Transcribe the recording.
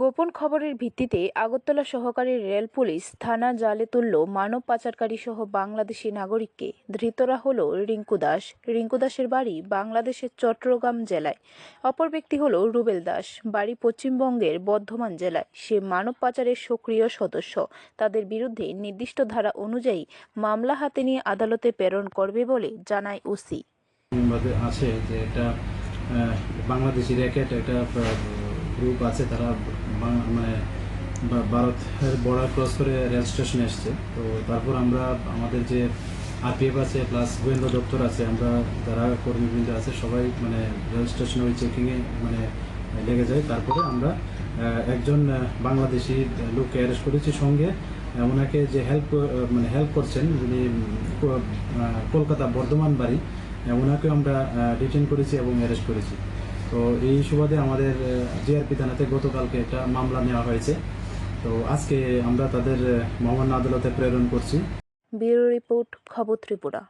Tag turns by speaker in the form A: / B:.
A: গোপন খবরের ভিত্তিতে আগরতলা সহকারী রেল পুলিশ থানা জালে তুলল মানব পাচারকারী সহ বাংলাদেশি নাগরিককে। ধৃতরা হল রিঙ্কু দাস। রিঙ্কু দাসের বাড়ি বাংলাদেশের চট্টগ্রাম জেলায়। অপর ব্যক্তি হল রুবেল দাস। বাড়ি পশ্চিমবঙ্গের বর্ধমান জেলায়। সে মানব পাচারের সক্রিয় সদস্য। তাদের বিরুদ্ধে নির্দিষ্ট ধারা অনুযায়ী মামলা হাতে নিয়ে আদালতে প্রেরণ করবে বলে জানায় ওসি।
B: আছে যে এটা বাংলাদেশি র্যাকেট একটা গ্রুপ আছে তারা মানে ভারতের বর্ডার ক্রস করে রেল স্টেশনে এসছে। তো তারপর আমরা আমাদের যে আরপিএফ আছে প্লাস গোয়েন্দা দপ্তর আছে আমরা যারা কর্মীবৃন্দ আছে সবাই মানে রেল স্টেশনে ওই চেকিংয়ে মানে লেগে যায়। তারপরে আমরা একজন বাংলাদেশি লোককে অ্যারেস্ট করেছি। সঙ্গে ওনাকে যে হেল্প মানে হেল্প করছেন যিনি কলকাতা বর্ধমান বাড়ি আহ, ওনাকে আমরা ডিটেন করেছি এবং অ্যারেস্ট করেছি। তো এই সুবাদে আমাদের জিআরপি থানাতে গতকালকে একটা মামলা নেওয়া হয়েছে। তো আজকে আমরা তাদের মহামান্য আদালতে প্রেরণ করছি।
A: ব্যুরো রিপোর্ট, খবর ত্রিপুরা।